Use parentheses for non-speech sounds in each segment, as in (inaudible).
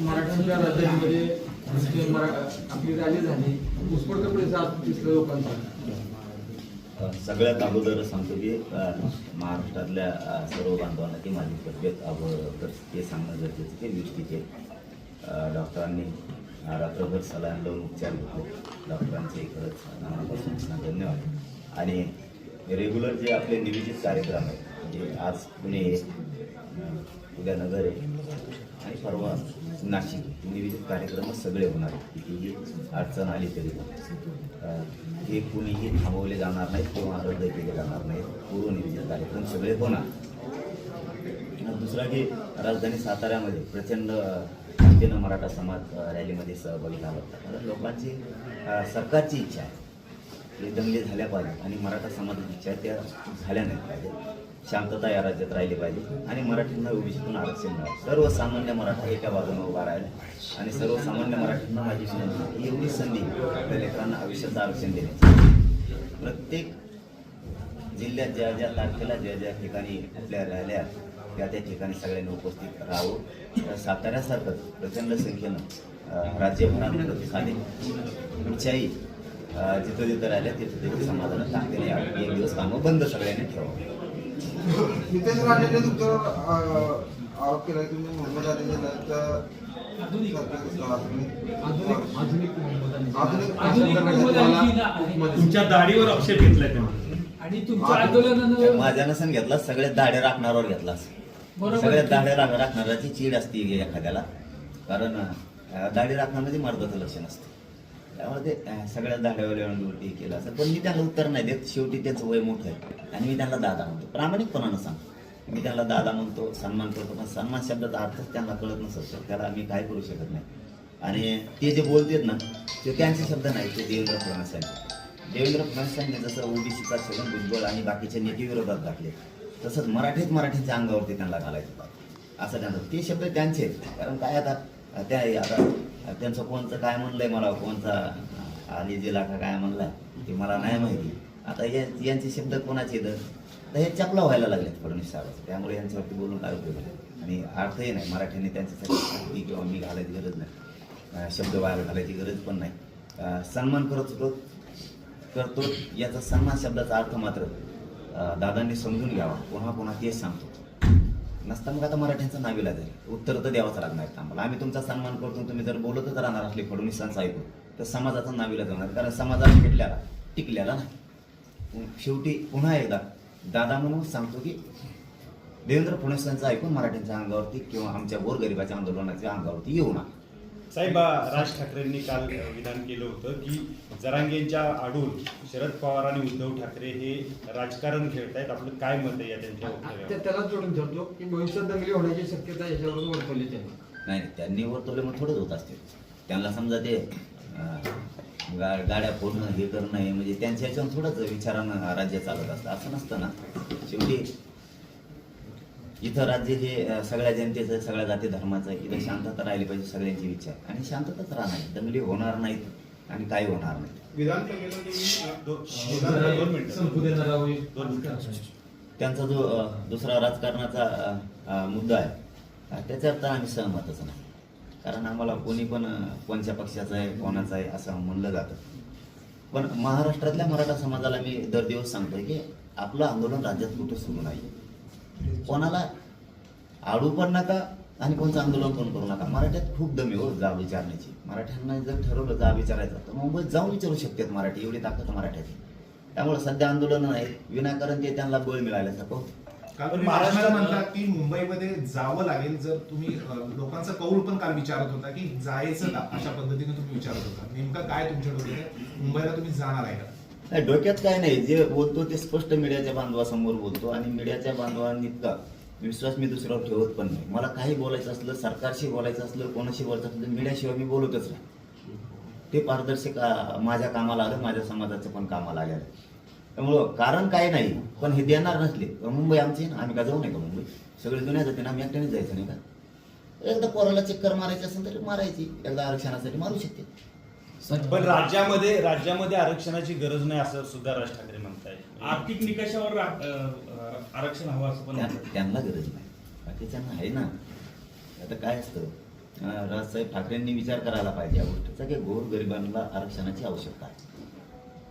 मराठ्यांच्या राज्यामध्ये आपली रॅली झाली. उत्स्फूर्त प्रतिसाद दिसला लोकांचा. सगळ्यात अगोदर सांगतो की महाराष्ट्रातल्या सर्व बांधवांना की माझी तब्येत अगोदर हे सांगणं गरजेचं की व्यक्तीचे डॉक्टरांनी रात्रभर सलाईन लावून उपचार घेतले. डॉक्टरांचे खरंच मनापासून धन्यवाद. आणि रेग्युलर जे आपले नियोजित कार्यक्रम आहेत म्हणजे आज पुणे उद्या नगर आहे आणि परवा नाशिक. विविध कार्यक्रम सगळे होणार आहेत. कितीही अडचण आली तरी हे कुणीही थांबवले जाणार नाहीत किंवा रद्द केले जाणार नाहीत. पूर्वनियोजित कार्यक्रम सगळे होणार. दुसरा की राजधानी साताऱ्यामध्ये प्रचंड जनतेनं मराठा समाज रॅलीमध्ये सहभागी झाला होता. कारण लोकांची सरकारची इच्छा आहे. हे दंगली झाल्या पाहिजे आणि मराठा समाजाची इच्छा आहे त्या झाल्या नाही पाहिजे शांतता या राज्यात राहिली पाहिजे. आणि मराठींना ओबीसीतून आरक्षण मिळावं. सर्वसामान्य मराठा एका बाजूने उभा राहिला आणि सर्वसामान्य मराठींना माझी विनंती एवढी संधी आपल्या लेकरांना आयुष्याचं आरक्षण देण्याची. प्रत्येक जिल्ह्यात ज्या ज्या तारखेला ज्या ज्या ठिकाणी आपल्या राहिल्या त्या त्या ठिकाणी सगळ्यांनी उपस्थित राहावं. साताऱ्यासारखंच प्रचंड संख्येनं राज्यभरात प्रतिसादी कुठच्याही जिथं जिथं राहिल्या तिथं तिथे समाधान सांगते एक दिवस कामं बंद सगळ्यांनी ठेवावं. नितेश राणेने अ, आरोप केला की तुम्ही तुमच्या दाढीवर आक्षेप घेतलाय त्यांनी आणि तुमच्या आंदोलनानं माझ्या नसन घेतला सगळ्यात दाढे राखणाऱ्यावर घेतलास. बरोबर. सगळ्यात दाढे राख राखणाऱ्याची चीड असते एखाद्याला. कारण दाढी राखण्यामध्ये मर्दाचं लक्षण असतं. त्यामुळे ते सगळ्या सगळ्यात दाढ्यावर केलं असं. पण मी त्यांना उत्तर नाही देत. शेवटी त्यांचं वय मोठं आहे. आणि मी त्यांना दादा म्हणतो. प्रामाणिकपणानं सांगतो मी त्यांना दादा म्हणतो सन्मान करतो. पण सन्मान शब्दाचा अर्थच त्यांना कळत नसतो. त्याला आम्ही काय करू शकत नाही. आणि ते जे बोलतात ना ते त्यांचे शब्द नाही ते देवेंद्र फडणवीस यांचे. देवेंद्र फडणवीस यांनी जसं ओबीसीचा छगन भुजबळ आणि बाकीच्या नेतेविरोधात घातले तसंच मराठीत मराठीच्या अंगावरती त्यांना घालायचं असं त्यांचं ते शब्द त्यांचे आहेत. कारण काय आता त्या आता त्यांचं कोणचं काय म्हणलंय मला कोणचा आली जिला लाखा काय म्हणलाय ते मला नाही माहिती. आता या यांचे शब्द कोणाचे आहेत? तर हे चपला व्हायला लागलेत फडणवीस साहेबांचं. त्यामुळे यांच्यावरती बोलून काय उपयोग आणि अर्थही नाही. मराठीने त्यांच्यासाठी किंवा मी घालायची गरज नाही. शब्द व्हायला घालायची गरज पण नाही. सन्मान करत होतो करतो. याचा सन्मान शब्दाचा अर्थ मात्र दादांनी समजून घ्यावा. पुन्हा पुन्हा तेच सांगतो. नसता मग आता मराठ्यांचं नावीला जाईल उत्तर तर द्यावंच लागणार आम्हाला. आम्ही तुमचा सन्मान करतो तुम्ही जर बोलतच राहणार असले फडणवीसांचं ऐकून तर समाजाचा नावीला जाणार कारण समाजाला भेटल्याला टिकल्याला नाही. शेवटी पुन्हा एकदा दादा म्हणून सांगतो की देवेंद्र फडणवीसांचं ऐकून मराठ्यांच्या अंगावरती किंवा आमच्या गोरगरिबाच्या आंदोलनाच्या अंगावरती येऊ नका. साहेब राज ठाकरेंनी काल विधान केलं होतं की जरांगेंच्या आडून शरद पवार आणि उद्धव ठाकरे हे राजकारण खेळतायत. आपलं काय मत आहे या त्यांच्या त्या- वक्तव्यावर त्याला जोडून धरतो की भविष्यात दंगली होण्याची शक्यता याच्यावरून वर्तवली त्यांनी. नाही नाही, त्यांनी वर्तवले मग थोडंच होत असते त्यांना समजा ते अं, गा गाड्या फोडणं हे करणं हे म्हणजे त्यांच्या ह्याच्यावर थोडंच विचारानं राज्य चालत असतं. असं नसतं ना. शेवटी इथं राज्य हे सगळ्या जनतेचं सगळ्या जाती धर्माचं आहे. इथं शांतता राहिली पाहिजे सगळ्यांची इच्छा. आहे आणि शांतताच राहणार आहे. दंगली होणार नाहीत आणि काही होणार नाही. त्यांचा जो दुसरा राजकारणाचा मुद्दा आहे अ, त्याच्यावर तर आम्ही सहमतच नाही. कारण आम्हाला कोणी पण कोणत्या पक्षाचं आहे कोणाचं आहे असं म्हणलं जातं. पण महाराष्ट्रातल्या मराठा समाजाला मी दर दिवस सांगतोय की आपलं आंदोलन राज्यात कुठं सुरू नाही कोणाला आडू पण नका आणि कोणतं आंदोलन पण करू नका. मराठ्यात खूप दमी हो जा विचारण्याची. मराठ्यांना जर ठरवलं जा विचारायचं तर मुंबईत जाऊन विचारू शकतात मराठी. एवढी ताकद मराठ्याची. त्यामुळे सध्या आंदोलन नाही विनाकारण ते त्यांना बळ मिळाल्यासारखं होतं. काल पण म्हणतात की मुंबईमध्ये जावं लागेल जर तुम्ही लोकांचा कौल पण काल विचारत होता की जायचं का? अशा पद्धतीने तुम्ही विचारत होता. नेमकं काय तुमच्या डोक्यात मुंबईला तुम्ही जाणार आहे का? नाही डोक्यात काय नाही जे बोलतो ते स्पष्ट मीडियाच्या बांधवासमोर बोलतो आणि मीडियाच्या बांधवांनी इतका विश्वास मी दुसऱ्यावर ठेवत पण नाही. मला काही बोलायचं असलं सरकारशी बोलायचं असलं कोणाशी बोलायचं असलं मीडियाशिवाय मी बोलतच नाही. ते पारदर्शक माझ्या कामाला आलं माझ्या समाजाचं पण कामाला आलेलं त्यामुळं कारण काय नाही पण हे देणार नसले. तर मुंबई आमची ना आम्ही का जाऊ नये का मुंबई? सगळे जुन्या जाते ना आम्ही एकट्याने जायचं नाही का? एकदा पोराला चक्कर मारायची असेल तरी मारायची. एकदा आरक्षणासाठी मारू शकते. पण राज्यामध्ये राज्यामध्ये आरक्षणाची गरज नाही असं सुद्धा राज ठाकरे म्हणतायत. आर्थिक निकषावर रा- आरक्षण हवं असं पण त्या-. त्यांना गरज नाही. बाकीच्यांना आहे ना. आता काय असतं? अं, राजसाहेब ठाकरेंनी विचार करायला पाहिजे या गोष्टीचा की गोरगरिबांना आरक्षणाची आवश्यकता आहे.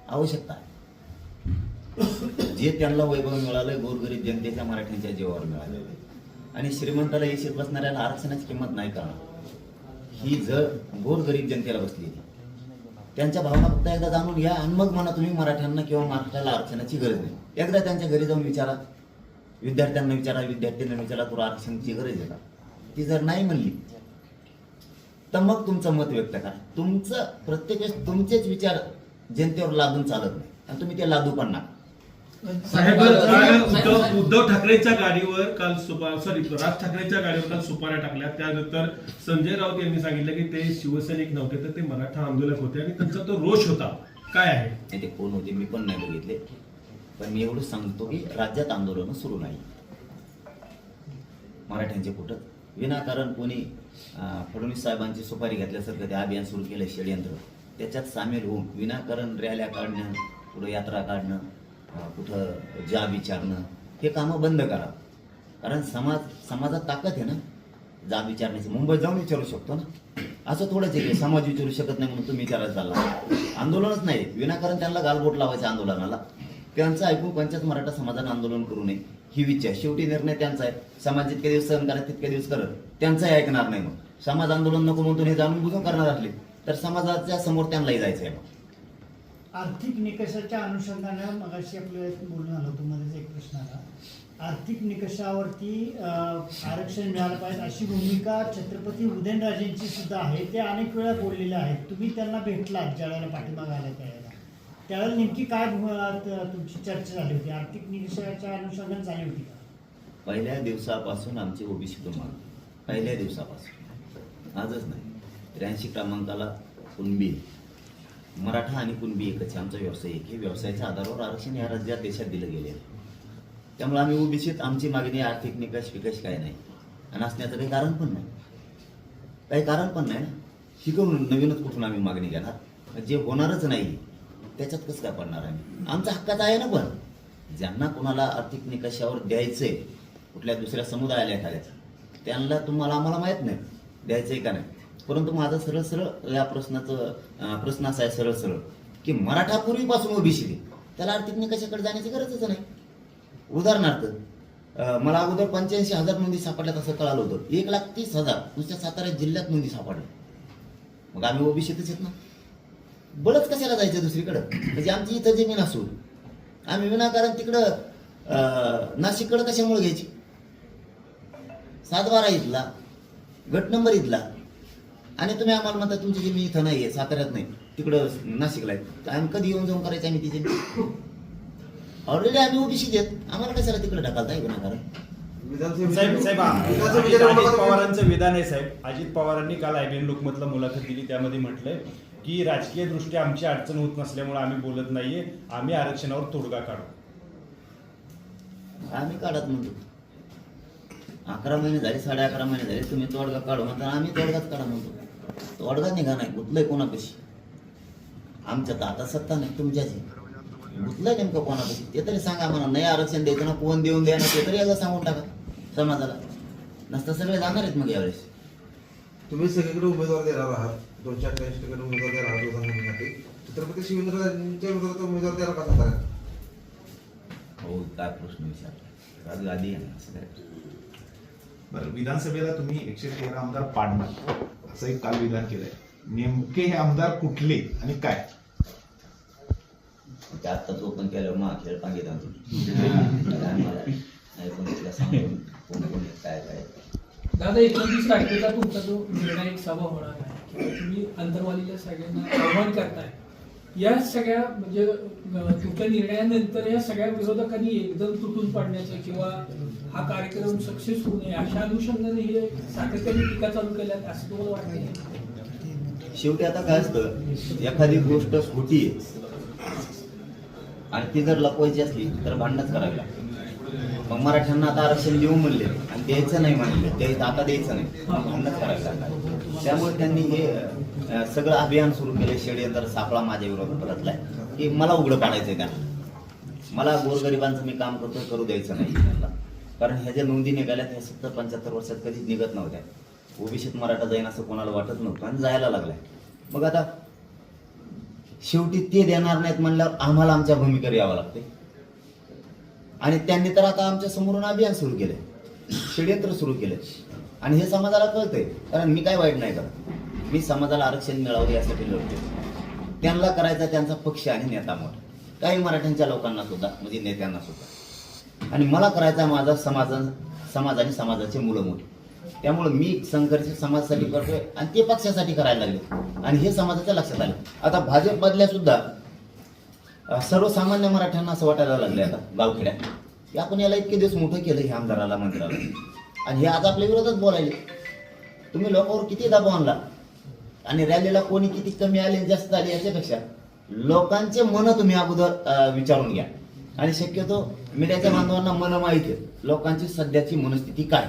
आवश्यकता आहे. जे त्यांना वैभव मिळालं गोरगरीब जनतेच्या मराठ्यांच्या जीवावर मिळालेलं आहे. आणि श्रीमंताला येशीत बसणाऱ्याला आरक्षणाची किंमत नाही करणार. ही जर गोरगरीब जनतेला बसलेली त्यांच्या भावना फक्त एकदा जाणून घ्या आणि मग म्हणा तुम्ही मराठ्यांना किंवा महाराष्ट्राला आरक्षणाची गरज नाही. एकदा त्यांच्या घरी जाऊन विचारा. विद्यार्थ्यांना विचारा विद्यार्थ्यांना विचारा तुला आरक्षणाची गरज आहे का? ती जर नाही म्हणली तर मग तुमचं मत व्यक्त करा. तुमचं प्रत्येक वेळेस तुमचेच विचार जनतेवर लादून चालत नाही. आणि तुम्ही ते लादू पण नका. साहेब उद्धव ठाकरेंच्या गाडीवर काल सुपा सॉरी राज ठाकरेंच्या गाडीवर काल सुपाऱ्या टाकल्या. त्यानंतर संजय राऊत यांनी सांगितलं की ते शिवसैनिक नव्हते तर ते मराठा आंदोलक होते आणि त्यांचा तो रोष होता. काय आहे? नाही ते कोण होते मी पण नाही बघितले. पण मी एवढंच सांगतो की राज्यात आंदोलन सुरू नाही. मराठ्यांचे कुठं? विनाकारण कोणी फडणवीस साहेबांची सुपारी घेतल्यासारखं ते अभियान सुरू केलं षडयंत्र. त्याच्यात सामील होऊन विनाकारण रॅल्या काढणं कुठं यात्रा काढणं कुठं जा विचारणं हे कामं बंद करा. कारण समाज समाजात ताकद आहे ना. जा विचारण्याची. मुंबईत जाऊन विचारू शकतो ना. असं थोडंच आहे की समाज विचारू शकत नाही म्हणून तुम्ही विचारायला चालला. आंदोलनच नाही. विनाकारण त्यांना गालबोट लावायचं आंदोलनाला. त्यांचं ऐकून पंचायत मराठा समाजानं आंदोलन करू नये. ही विचार. शेवटी निर्णय त्यांचा आहे. समाज जितके दिवस सहन करा तितके दिवस करत. त्यांचाही ऐकणार नाही मग. समाज आंदोलन नको म्हणून हे जाणून बुजून करणार असले तर समाजाच्या समोर त्यांनाही जायचं आहे मग. आर्थिक निकषाच्या अनुषंगानं मगाशी आपल्याला एक बोलणं आलं होतं मध्येच एक प्रश्न आला. आर्थिक निकषावरती आरक्षण मिळालं पाहिजे अशी भूमिका छत्रपती उदयनराजेंची सुद्धा आहे. ते अनेक वेळा बोललेले आहेत. तुम्ही त्यांना भेटलात ज्या वेळेला पाठीमागे आला त्यावेळेला. त्यावेळेला नेमकी काय तुमची चर्चा झाली होती? आर्थिक निकषाच्या अनुषंगाने झाली होती का? पहिल्या दिवसापासून आमची ओबीसी मागणी पहिल्या दिवसापासून. आजच नाही. त्र्याऐंशी क्रमांकाला कुणबी मराठा आणि कुणबी एकच आहे. आमचा व्यवसाय एक आहे. व्यवसायाच्या आधारावर आरक्षण या राज्यात देशात दिलं गेले त्यामुळे आम्ही ओबीसीत आमची मागणी आर्थिक निकष विकष काय नाही. आणि असण्याचं काही कारण पण नाही. काही कारण पण नाही ना. शिकवून नवीनच कुठून आम्ही मागणी घेणार? जे होणारच नाही त्याच्यात कसं काय पडणार आम्ही? आमचा हक्काचा आहे ना पण. ज्यांना कोणाला आर्थिक निकषावर द्यायचंय कुठल्या दुसऱ्या समुदायाला एखाद्याचं त्यांना तुम्हाला आम्हाला माहीत नाही. द्यायचंय का नाही? परंतु माझं सरळ सरळ या प्रश्नाचं प्रश्न असा आहे सरळ सरळ की मराठा पूर्वीपासून ओबीसी दे त्याला आर्थिक निकषाकडे जाण्याची गरजच नाही. उदाहरणार्थ मला अगोदर पंच्याऐंशी हजार नोंदी सापडल्यात असं कळालं होतं. एक लाख तीस हजार नुसत्या सातारा जिल्ह्यात नोंदी सापडल्या. मग आम्ही ओबीसीतच येत ना. बळच कशाला जायचं दुसरीकडं? म्हणजे आमची इथं जमीन असून. आम्ही विनाकारण तिकडं नाशिककडं कशामुळे घ्यायची? सातबारा इथला गट नंबर इथला आणि तुम्ही आम्हाला म्हणता तुमची जमीन इथं नाही आहे साताऱ्यात नाही तिकडं नाशिकला आहे. तर आम्ही कधी येऊन जाऊन करायचं आम्ही ती जमीन ऑलरेडी आम्ही ओबीसी देत आम्हाला कशाला तिकडे ढकलताय विनाकारण साहेब साहेब अजित पवारांचं विधान आहे साहेब. अजित पवारांनी काल आयबीएन लोकमतला मुलाखत दिली त्यामध्ये म्हटलंय की राजकीय दृष्ट्या आमची अडचण होत नसल्यामुळे आम्ही बोलत नाहीये आम्ही आरक्षणावर तोडगा काढू. आम्ही काढत म्हणतो अकरा महिने झाले साडे अकरा महिने झाले तुम्ही तोडगा काढू म्हणता आम्ही तोडगाच काढा म्हणतो. तोडगा निघा नाही गुतलंय कोणापाशी? आमच्या आता सत्ता नाही तुमच्याची. गुतलंय नेमकं कोणापाशी? ते तरी सांगा मला नाही आरक्षण द्यायचं ना कोण देऊन द्या ना ते तरी एकदा सांगून टाका समाजाला. नसतं सगळे जाणार आहेत मग यावेळेस. तुम्ही सगळीकडे उमेदवार देणार आहात. दोनशे अठ्ठावीस ठिकाणी उमेदवार देणार आहात विधानसभेसाठी छत्रपती शिवेंद्रराजांच्या विरोधात उमेदवार द्यायला का सांगता हो काय प्रश्न विचारला? राजू आधी असं काय? बरं विधानसभेला तुम्ही एकशे तेरा आमदार पाडणार. असं एक काल विधान केलंय. नेमके हे आमदार कुठले आणि काय? ते आत्ताच ओपन केल्यावर मा खेळ पांगित (laughs) नाही पण तिला सांगून कोण कोण आहे, काय काय दादा एकोणतीस तारखेला तुमचा जो निर्णायक सभा होणार आहे तुम्ही अंतरवालीला सगळ्यांना आव्हान करताय या सगळ्या म्हणजे तुमच्या निर्णयानंतर या सगळ्या विरोधकांनी एकदम तुटून पडण्याचं किंवा हा कार्यक्रम सक्सेस होऊ नये अशा अनुषंगाने हे सातत्याने टीका चालू केल्या असं तुम्हाला नाही शेवटी आता काय असतं एखादी गोष्ट खोटी आहे आणि ती जर लपवायची असली तर भांडणच करावी लागते. मग मराठ्यांना आता आरक्षण देऊ म्हणले आणि द्यायचं नाही म्हणले ते आता द्यायचं नाही भांडणच करावी लागणार. त्यामुळे त्यांनी हे सगळं अभियान सुरू केलं षडयंत्र सापळा माझ्या विरोधात परतलाय. की मला उघडं पाडायचंय त्यांना मला गोरगरिबांचं मी काम करतो करू द्यायचं नाही त्यांना कारण ह्या ज्या नोंदी निघाल्यात ह्या सत्तर पंच्याहत्तर वर्षात कधीच निघत नव्हत्या. ओबीसीत मराठा जाईन असं कोणाला वाटत नव्हतं आणि जायला लागलाय. मग आता शेवटी ते देणार नाहीत म्हणल्यावर आम्हाला आमच्या भूमिकेवर यावं लागते आणि त्यांनी तर आता आमच्या समोरून अभियान सुरू केलंय. षडयंत्र सुरू केलंय. आणि हे समाजाला कळतंय. कारण मी काय वाईट नाही करत. मी समाजाला आरक्षण मिळावं यासाठी लढतो त्यांना करायचा त्यांचा पक्ष आणि नेता मोठा काही मराठ्यांच्या लोकांना सुद्धा म्हणजे नेत्यांना सुद्धा. आणि मला करायचा माझा समाज समाज आणि समाजाचे मुलं मोठे त्यामुळे मी संघर्ष समाजासाठी करतोय आणि ते पक्षासाठी करायला लागले. आणि हे समाजाच्या लक्षात आलं. आता भाजपमधल्या सुद्धा सर्वसामान्य मराठ्यांना असं वाटायला लागले आता गावखेड्यात की आपण याला इतके दिवस मोठं केलं हे आमदाराला मंत्र्याला. आणि हे आज आपल्या विरोधात बोलायले. तुम्ही लोकांवर किती दबाव आणला? आणि रॅलीला कोणी किती कमी आले जास्त आले याच्यापेक्षा लोकांचे मन तुम्ही अगोदर विचारून घ्या. आणि शक्यतो मीडियाच्या बांधवांना मन माहिती आहे. लोकांची सध्याची मनस्थिती काय?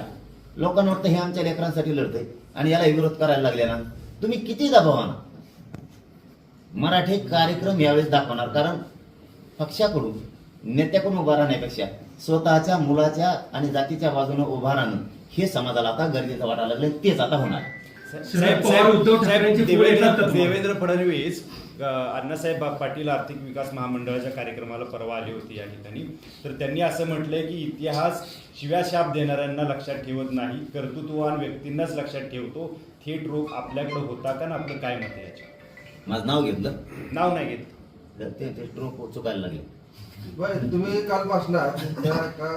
लोकांना वाटतं हे आमच्या लेकरांसाठी लढतंय आणि याला विरोध करायला लागले ना. तुम्ही किती दाबावा ना मराठी कार्यक्रम यावेळेस दाखवणार. कारण पक्षाकडून नेत्याकडून उभा राहण्यापेक्षा स्वतःच्या मुलाच्या आणि जातीच्या बाजूने उभा राहणं हे समाजाला आता गरजेचं वाटायला लागलं तेच आता होणार. उद्धव ठाकरेंची पुढे देवेंद्र का? देवेंद्र फडणवीस अण्णासाहेब पाटील आर्थिक विकास महामंडळाच्या कार्यक्रमाला परवा आले होते या ठिकाणी. तर त्यांनी असं म्हटलंय की इतिहास शिव्या शाप देणाऱ्यांना लक्षात ठेवत नाही कर्तृत्ववान व्यक्तींनाच लक्षात ठेवतो. थेट रोग आपल्याकडे होता का ना आपलं काय मत आहे याच्यावर? माझं नाव घेतलं नाव नाही घेत. तर ते ते स्ट्रोक चुकायला लागले. बरं तुम्ही काल भाषणात एका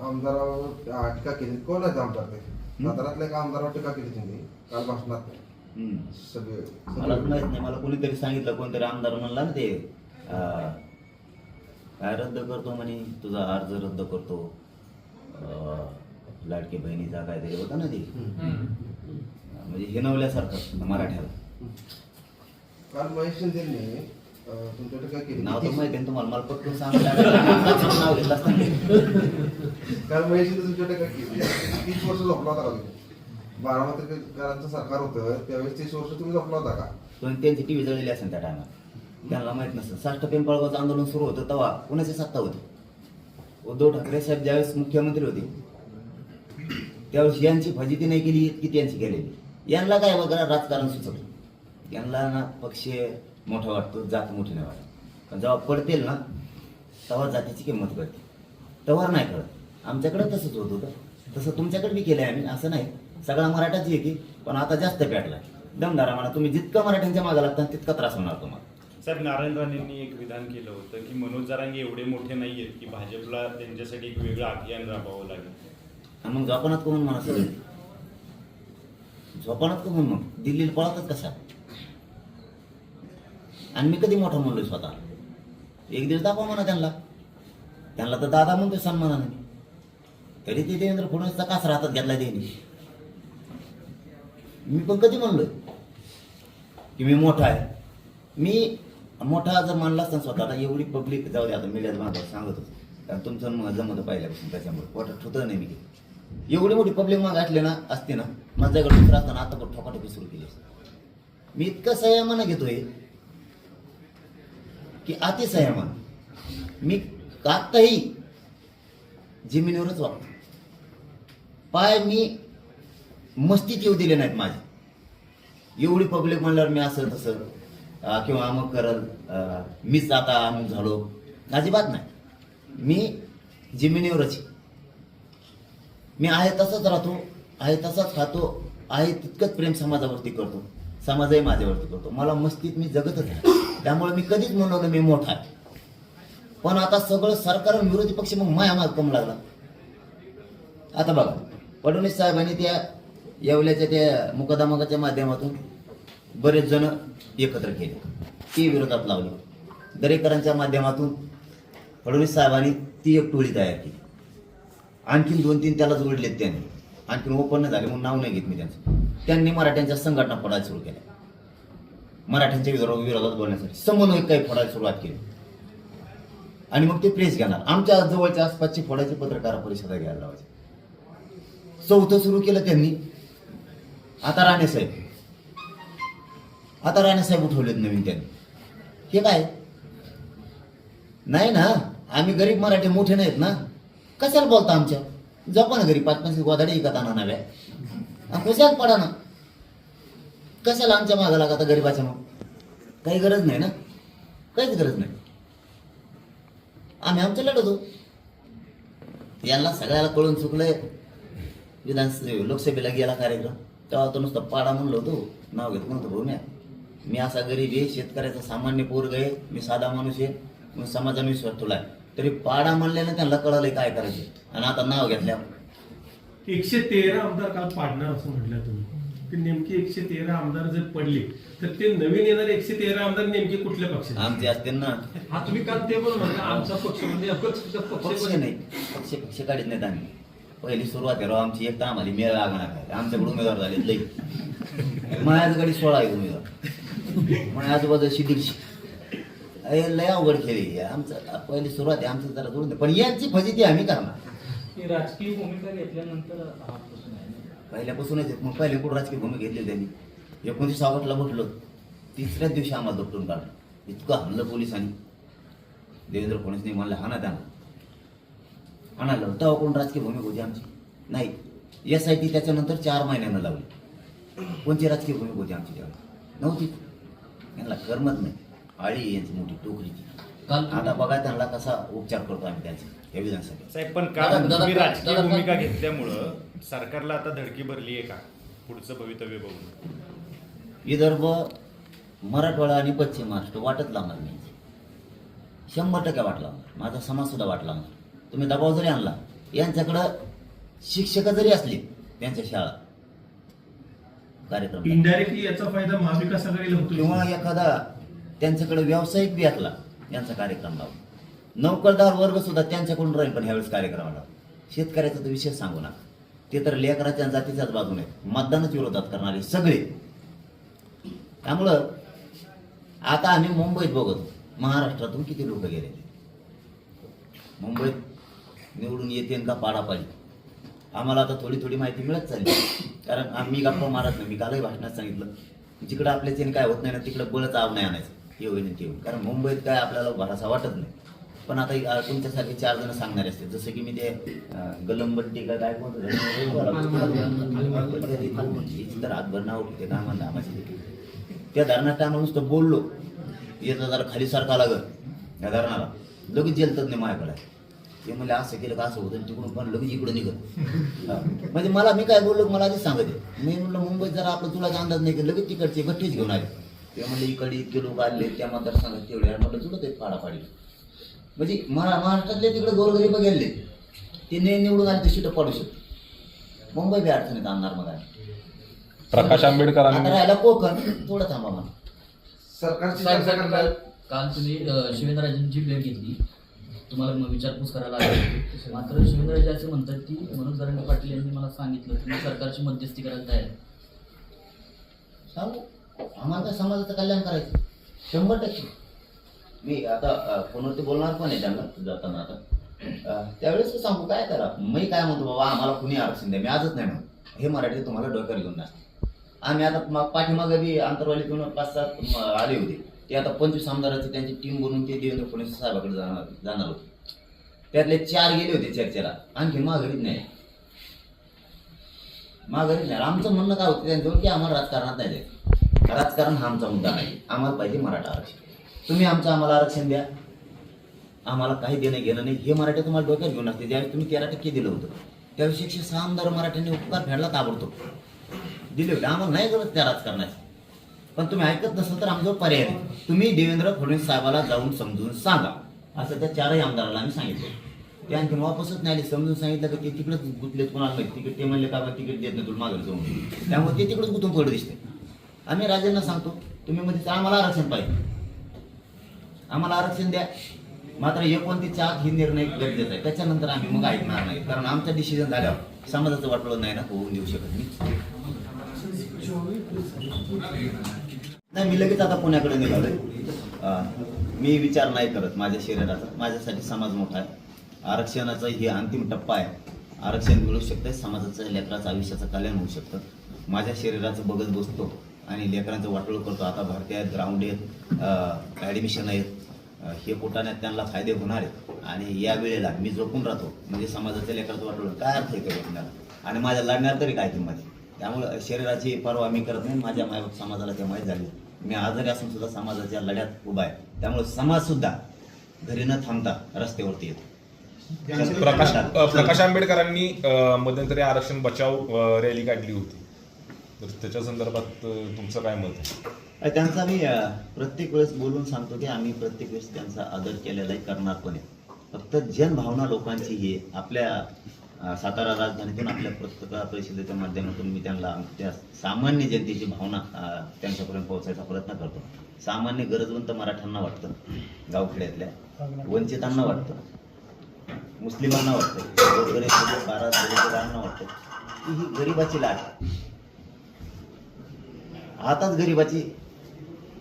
आमदारावर टीका केली. कोण आहेत आमदार ते? एका आमदारावर टीका केली तुम्ही. काल भाषणात. सगळे मला तर माहीत नाही मला कोणीतरी सांगितलं कोणतरी आमदार म्हणला ना ते अं, काय रद्द करतो म्हणे? तुझा अर्ज रद्द करतो. अं, लाडकी बहिणीचा काहीतरी होता ना ते. म्हणजे हिनवल्यासारखं मराठ्याला. काल महेश शिंदेनी अं, तुमच्या टीका केली? नाव तर माहिती आहे ना तुम्हाला मला पटकन सांगितलं नाव घेतलं असतं. काल महेश शिंदे तुमच्या टीका केली? तीस वर्ष झोपला होता का तुम्ही बारामतीकरांचं सरकार होतं त्यावेळेस तीस वर्ष तुम्ही झोपला होता का? पण त्यांची टीव्ही जळलेली असेल त्या टायमात त्यांना माहीत नसतं साष्ट पिंपळगावचं आंदोलन सुरू होतं तेव्हा. कुणाची सत्ता होती? उद्धव ठाकरे साहेब ज्यावेळेस मुख्यमंत्री होते त्यावेळेस यांची फजिती नाही केली की त्यांची केलेली. यांना काय वगैरे राजकारण सुचवलं यांना ना पक्ष मोठा वाटतो जात मोठी नाही वाटत. पण जेव्हा पडतील ना तेव्हा जातीची किंमत कळते. तेव्हा नाही कळत. आमच्याकडे तसंच होत होतं. तसं तुमच्याकडे बी केलंय आम्ही असं नाही. सगळा मराठाच आहे की पण आता जास्त पेटलाय दमदारा म्हणा तुम्ही जितकं मराठ्यांच्या मागे लागता तितका त्रास होणार तुम्हाला. साहेब नारायण राणेंनी एक विधान केलं होतं की मनोज जरांगे एवढे मोठे नाहीयेत की भाजपला त्यांच्यासाठी एक वेगळं अभियान राबवावं लागेल. मग झोपणात कोण म्हणा सगळे? झोपणात कोण मग? दिल्लीला पळतच कसा? आणि मी कधी मोठा म्हणलोय स्वतः? एक दिवस दाखवा म्हणा त्यांना. त्यांना तर दादा म्हणतोय सन्मानाने. तरी ते देवेंद्र फडणवीसचा कासरा हातात घेतला त्यांनी. मी पण कधी म्हणलोय की मी मोठा आहे. मी मोठा जर मानला असता स्वतःला एवढी पब्लिक जाऊ दे आता मीडियात माझं सांगत होतो. कारण तुमचं जमत पाहिल्यापासून त्याच्यामुळे पोटात ठोत नाही मी एवढी मोठी पब्लिक माग असले ना असते ना माझ्याकडे दुसरं असताना आता पण ठोकाठोकी सुरू केली मी इतकं संयमानं घेतोय की अति संयमान मी आत्ताही जमिनीवरच वागतो पाय मी मस्तीत येऊ दिले नाहीत माझे. एवढी पब्लिक म्हणल्यावर मी असं तसं किंवा अमुक करल मीच आता अमुक झालो. अजिबात नाही. मी जमिनीवरच आहे. मी आहे तसंच राहतो आहे तसाच खातो आहे तितकंच प्रेम समाजावरती करतो. समाजही माझ्यावरती करतो. मला मस्तीत मी जगतच आहे त्यामुळे मी कधीच म्हणलो मी मोठा आहे. पण आता सगळं सरकार विरोधी पक्ष मग माया माग कम लागला. आता बघा फडणवीस साहेबांनी त्या येवल्याच्या त्या मुकदमाच्या माध्यमातून बरेच जण एकत्र केले. ती विरोधात लावली. दरेकरांच्या माध्यमातून फडणवीस साहेबांनी ती एक टोळी तयार केली. आणखीन दोन तीन त्याला जोडलेत त्यांनी. आणखीन ओपन नाही झाले म्हणून नाव नाही घेत मी त्यांचं. त्यांनी मराठ्यांच्या संघटना फोडायला सुरू केल्या. मराठ्यांच्या विरोधात विरोधात बोलण्यासाठी समन्वय काही फोडायला सुरुवात केली. आणि मग ते प्रेस घेणार. आमच्या जवळच्या आसपासची फोडायची पत्रकार परिषदा घ्यायला लावायची. चौथं सुरू केलं त्यांनी. आता राणेसाहेब आता राणेसाहेब उठवलेत नवीन त्यांनी. हे काय? नाही ना आम्ही गरीब मराठी मोठे नाहीत ना. कशाला बोलता आमच्या? जपा ना घरी पाच पाच गोदाडे एका आणा नव्या. कशात पडा ना. कशाला आमच्या मागा लागा आता गरीबाच्या मग? काही गरज नाही ना? काहीच गरज नाही. आम्ही आमचं लढतो यांना सगळ्याला कळून चुकलंय. विधान लोकसभेला गेला कार्यक्रम. तेव्हा तो नुसतं पाडा म्हणलो होतो नाव घेत नव्हतं भाऊ म्या. मी असा गरीब आहे शेतकऱ्याचा सामान्य पोरग आहे मी साधा माणूस आहे मी समाजाने विश्वास ठेवलाय तरी पाडा म्हणल्यानं त्यांना कळलंय काय करायचे. आणि आता नाव घेतल्या. एकशे तेरा आमदार काल पाडणार असं म्हटलं तुम्ही. ते नेमके एकशे तेरा आमदार जर पडले तर ते नवीन येणारे एकशे तेरा आमदार नेमके कुठल्या पक्षाचे? आमचे असते ना. हा तुम्ही काल ते पण म्हणला आमचा पक्ष म्हणजे नेमकंच पक्ष पक्ष नाही. पक्ष पक्ष काढत नाहीत आम्ही. पहिली सुरुवात आहे राव आमची एक तर आम्हाला मेळ लागणार काय आमच्याकडे उमेदवार झाले लई. माझ्याकडे सोळा आहेत उमेदवार. माझ्या आजूबाजूची दीडशे अरे लय अवघड खेळी आहे आमचं पहिली सुरुवात आहे आमचं जरा जोडून. पण यांची फजिती आम्ही करणार. राजकीय भूमिका घेतल्यानंतर हा आहे पहिल्यापासूनच आहे. मग पहिले कुठं राजकीय भूमिका घेतली त्यांनी? एकोणतीस ऑगस्टला म्हटलं तिसऱ्याच दिवशी आम्हाला दुपटून काढलं. इतकं हाणलं पोलिसांनी. देवेंद्र फडणवीसने म्हणलं हाना त्यांना. हाणालं तेव्हा कोण राजकीय भूमिका होती आमची? नाही. एस आय टी त्याच्यानंतर चार महिन्यानं लावली. कोणती राजकीय भूमिका होती आमची त्यावेळी नव्हती. यांना करमत नाही. आळी यांची मोठी टोकरी आता बघा त्यांना कसा उपचार करतो आम्ही त्याचे हे विधानसभेत. साहेब पण दादा- का दादा- तुम्ही राजकीय भूमिका घेतल्यामुळं सरकारला आता धडकी भरली आहे का? पुढचं भवितव्य बघून. विदर्भ मराठवाडा आणि पश्चिम महाराष्ट्र वाटत लावणार नाही. शंभर टक्के वाट लावणार माझा समाज सुद्धा वाट लावणार तुम्ही दबाव जरी आणला यांच्याकडं शिक्षक जरी असले त्यांच्या शाळा. कार्यक्रम. इनडायरेक्टली याचा फायदा महाविकास आघाडीला होतो किंवा एखादा त्यांच्याकडे व्यावसायिक बी असला त्यांचा कार्यक्रम लावून नोकरदार वर्ग सुद्धा त्यांच्याकडून राहील पण ह्यावेळेस कार्यक्रमाला. शेतकऱ्याचा तर विषय सांगू नका. ते तर लेकराच्या जातीच्याच बाजूने. मतदानच विरोधात करणारे सगळे. त्यामुळं आता आम्ही मुंबईत बघतो. महाराष्ट्रातून किती लोक गेले मुंबईत निवडून येते का पाडापाडी आम्हाला आता थोडी थोडी माहिती मिळत चालली. कारण आम्ही गप्पा मारत नाही. मी कालही भाषणात सांगितलं जिकडं आपल्याच्याने काय होत नाही ना तिकडं बळच आव नाही आणायचं. हे होईल आणि ते होईल कारण मुंबईत काय आपल्याला भरासा वाटत नाही. पण आता तुमच्यासाठी तुमच्यासारखे चार जण सांगणारे असते. जसं की मी ते गलमबट्टी का काय कोणतं तर हातभर नाव होते. काय म्हणता आम्हाला त्या धरणात काय माणूस तर बोललो. येतो जरा खाली सारखा लागत या धरणाला. लगेच जेलतात नाही माझ्याकडे ते म्हणले असं केलं का असं होतं तिकडून पण लगेच इकडं निघत. म्हणजे मला मी काय बोललो मला आधीच सांगत आहे. मी म्हणलं मुंबईत जरा आपलं तुला अंदाज नाही की लगेच तिकडचे गठ्ठीच घेऊन आले. ते म्हणले इकडे इतके लोक आले त्या मतदारसंघात तेवढे आणि म्हणलं तुला ते पाडापाडी. म्हणजे महा महाराष्ट्रातले तिकडे गोरगरीब गेले. ते ने निवडून आले ते शिटं पाडू शकतो मुंबई बी अडचणीत आणणार मग. प्रकाश आंबेडकरांनी आता राहिला कोकण थोडं थांबा मला करताय काल तुम्ही शिवेंद्रराजेंची भेट घेतली. तुम्हाला मग विचारपूस करायला आली मात्र शिवेंद्रराजे असे म्हणतात की मनोज दरंगे पाटील यांनी मला सांगितलं की मी सरकारची मध्यस्थी करायला तयार. सांगू? आम्हाला समाजाचं कल्याण करायचं? शंभर टक्के. मी आता फोनवरती बोलणार पण आहे त्यांना जाताना आता. त्यावेळेस सांगू काय करा? मी काय म्हणतो बाबा आम्हाला कुणी आरक्षण द्या? मी आजच नाही म्हणतो. हे मराठी तुम्हाला डोक्यावर घेऊन नसते आम्ही आता पाठीमागे बी आंतरवालीतून पाच सात म, आले होते. ते आता पंचवीस आमदाराची त्यांची टीम बनवून ते देवेंद्र फडणवीस साहेबाकडे जाणार जाणार होते. त्यातले चार गेले होते चर्चेला. आणखी माघारीत नाही. माघारीत नाही. आमचं म्हणणं काय होतं त्यांच्यावर की आम्हाला राजकारणात नाही द्यायचं राजकारण हा आमचा मुद्दा नाही. आम्हाला पाहिजे मराठा आरक्षण. तुम्ही आमचं आम्हाला आरक्षण द्या. आम्हाला काही देणं घेणं नाही. हे मराठी तुम्हाला डोक्यात घेऊन असते. ज्यावेळी तुम्ही तेरा टक्के दिलं होतं त्यावेळी एकशे सहा आमदार मराठ्यांनी उपकार फेडला ताबडतोब. दिले होते. आम्हाला नाही गरज त्या राजकारणाची. पण तुम्ही ऐकत नसाल तर आमच्यावर पर्याय तुम्ही देवेंद्र फडणवीस साहेबाला जाऊन समजून सांगा. असं त्या चारही आमदाराला आम्ही सांगितलं. ते आणखी वापसच नाही आले. समजून सांगितलं की ते तिकडेच गुतलेत कोणाला माहिती? तिकीट ते म्हणले का बा तिकीट देत नाही तुला मागे जाऊन त्यामुळे ते तिकडेच गुतून पडत दिसते. आम्ही राजांना सांगतो तुम्ही मध्ये आम्हाला आरक्षण पाहिजे. आम्हाला आरक्षण द्या. मात्र एकोणतीसच्या आत ही निर्णय गरजेचा आहे. त्याच्यानंतर आम्ही मग ऐकणार नाही. कारण आमचा डिसिजन झाल्यावर समाजाचं वाटलं नाही ना होऊन देऊ शकत मी नाही मी लगेच आता पुण्याकडे निघालोय. मी विचार नाही करत माझ्या शरीराचा. माझ्यासाठी समाज मोठा आहे. आरक्षणाचा ही अंतिम टप्पा आहे. आरक्षण मिळू शकतं समाजाचं लेकराचं आयुष्याचं कल्याण होऊ शकतं. माझ्या शरीराचं बघत बसतो आणि लेकरांचं वाटोळ करतो. आता भरती आहेत ग्राउंड आहेत. ॲडमिशन आहेत हे पोटाण्यात त्यांना फायदे होणार आहेत. आणि या वेळेला मी झोपून राहतो. म्हणजे समाजाच्या लेकराचं वाटोळ काय अर्थ आहे त्या आणि माझ्या लढण्यात तरी काय किंमत आहे? त्यामुळं शरीराची पर्वा मी करत नाही. माझ्या मायबाप समाजाला ते माहीत झाली मी आजारी असून सुद्धा समाजाच्या लढ्यात उभा आहे. त्यामुळे समाज सुद्धा घरी न थांबता रस्त्यावरती येतो. प्रकाश प्रकाश आंबेडकरांनी मध्यंतरी आरक्षण बचाव रॅली काढली होती. तर त्याच्या संदर्भात तुमचं काय मत आहे? त्यांचा मी अ, प्रत्येक वेळेस बोलून सांगतो की आम्ही प्रत्येक वेळेस त्यांचा आदर केलेला आहे करणार पण आहे. फक्त जनभावना लोकांची ही आहे. आपल्या सातारा राजधानीतून आपल्या पत्रकार परिषदेच्या माध्यमातून मी त्यांना त्या सामान्य जनतेची भावना त्यांच्यापर्यंत पोहोचायचा प्रयत्न करतो. सामान्य गरजवंत मराठ्यांना वाटतं गावखेड्यातल्या. वंचितांना वाटतं. मुस्लिमांना वाटतं. गोरगरीब बारा दलितांना वाटतं. की ही गरिबाची लाट आहे. आताच गरिबाची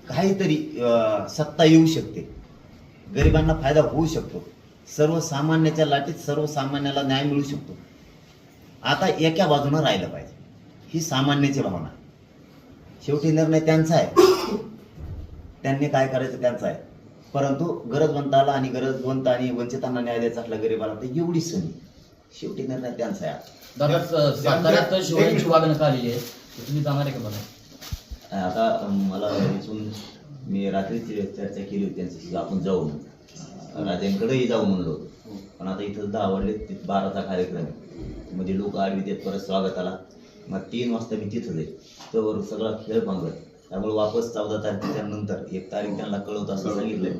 काहीतरी अं, सत्ता येऊ शकते. गरिबांना फायदा होऊ शकतो. सर्वसामान्याच्या लाटीत सर्वसामान्याला न्याय मिळू शकतो. आता एका बाजूनं राहिलं पाहिजे. ही सामान्याची भावना. शेवटी निर्णय त्यांचा आहे. त्यांनी काय करायचं त्यांचा आहे. परंतु गरजवंताला आणि गरजवंत आणि वंचितांना न्याय द्यायचा असला गरिबाला तर एवढी संधी शेवटी निर्णय त्यांचा आहे. दादा शिवरायांची वागणूक आलेली आहे. तुम्ही जाणार आहे का बघा? आता मला इथून मी रात्रीच चर्चा केली होती त्यांच्याशी. आपण जाऊ म्हणून. राजांकडेही जाऊ म्हणलो होतो. पण आता इथं दहा वाजले तिथं बाराचा कार्यक्रम म्हणजे लोक आडवी देत परत स्वागताला मग तीन वाजता मी तिथं जाईल. तर सगळा खेळ पांगत त्यामुळे वापस चौदा तारखेच्या नंतर एक तारीख त्यांना कळवत असं सांगितलंय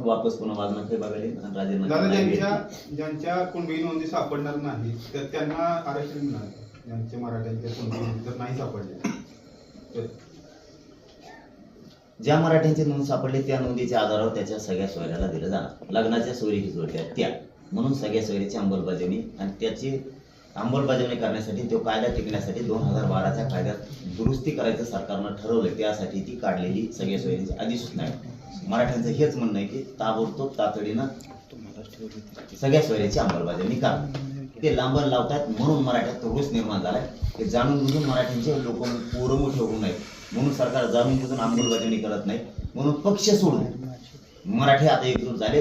वापस पुन्हा वागणं काही बघायला ज्यांच्या. ज्यांच्या कुणबी नोंदी सापडणार नाही तर त्यांना आरक्षण मिळणार. ज्यांचे मराठ्यांच्या जर नाही सापडल्या तर ज्या मराठ्यांची नोंद सापडली त्या नोंदीच्या आधारावर त्याच्या सगळ्या सोयऱ्याला दिलं जाणार. लग्नाच्या सोयरीची जोडल्या त्या. म्हणून सगळ्या सोयरीची अंमलबजावणी आणि त्याची अंमलबजावणी करण्यासाठी तो कायदा टिकण्यासाठी दोन हजार बाराच्या कायद्यात दुरुस्ती करायचं सरकारनं ठरवलं त्यासाठी ती काढलेली सगळ्या सोयरीची अधिसूचना आहे. मराठ्यांचं हेच म्हणणं आहे की ताबडतोब तातडीनं सगळ्या सोयऱ्याची अंमलबजावणी करा. ते लांबण लावतात म्हणून मराठ्यात तो रोष निर्माण झालाय. ते जाणून बुजून मराठ्यांचे लोक पोरं ठेवू नयेत. म्हणून सरकार जाणून बुजून अंमलबजावणी करत नाही. म्हणून पक्ष सोडून मराठी आता एकजूट झाले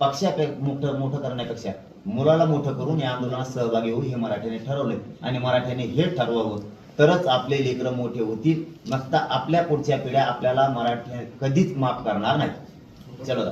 पक्षा मोठं मोठं करण्यापेक्षा मुलाला मोठं करून या आंदोलनात सहभागी होऊ हे मराठ्याने ठरवले आणि मराठ्याने हे ठरवावं. तरच आपले लेकरं मोठे होतील. नसता आपल्या पुढच्या पिढ्या आपल्याला मराठी कधीच माफ करणार नाही चलो.